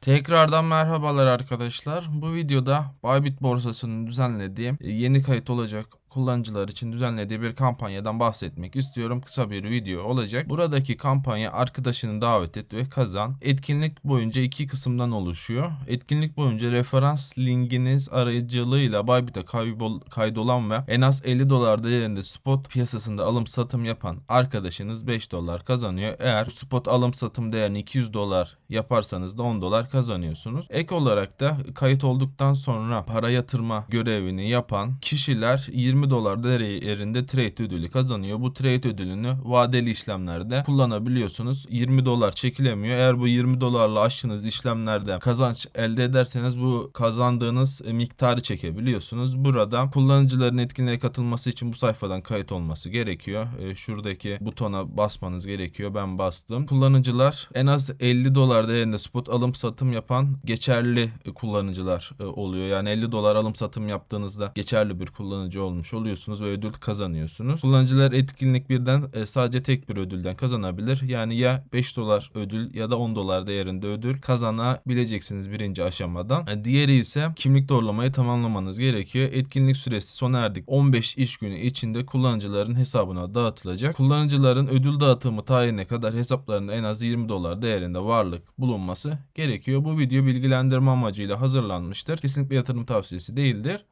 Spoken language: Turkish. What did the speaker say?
Tekrardan merhabalar arkadaşlar. Bu videoda Bybit borsasının düzenlediği e, yeni kayıt olacak kullanıcılar için düzenlediği bir kampanyadan bahsetmek istiyorum. Kısa bir video olacak. Buradaki kampanya arkadaşını davet et ve kazan. Etkinlik boyunca iki kısımdan oluşuyor. Etkinlik boyunca referans linkiniz aracılığıyla Bybit'e kaydolan ve en az 50 dolar değerinde spot piyasasında alım satım yapan arkadaşınız 5 dolar kazanıyor. Eğer spot alım satım değerini 200 dolar yaparsanız da 10 dolar kazanıyorsunuz. Ek olarak da kayıt olduktan sonra para yatırma görevini yapan kişiler 20 dolar değerinde trade ödülü kazanıyor. Bu trade ödülünü vadeli işlemlerde kullanabiliyorsunuz. 20 dolar çekilemiyor. Eğer bu 20 dolarla açtığınız işlemlerde kazanç elde ederseniz bu kazandığınız e, miktarı çekebiliyorsunuz. Burada kullanıcıların etkinliğe katılması için bu sayfadan kayıt olması gerekiyor. E, Şuradaki butona basmanız gerekiyor. Ben bastım. Kullanıcılar en az 50 dolar değerinde spot alım satım yapan geçerli kullanıcılar e, oluyor. Yani 50 dolar alım satım yaptığınızda geçerli bir kullanıcı olmuş oluyorsunuz ve ödül kazanıyorsunuz. Kullanıcılar etkinlik birden e, sadece tek bir ödülden kazanabilir. Yani ya 5 dolar ödül ya da 10 dolar değerinde ödül kazanabileceksiniz birinci aşamadan. E, Diğeri ise kimlik doğrulamayı tamamlamanız gerekiyor. Etkinlik süresi sona erdik 15 iş günü içinde kullanıcıların hesabına dağıtılacak. Kullanıcıların ödül dağıtımı tarihine kadar hesaplarında en az 20 dolar değerinde varlık bulunması gerekiyor. Bu video bilgilendirme amacıyla hazırlanmıştır. Kesinlikle yatırım tavsiyesi değildir.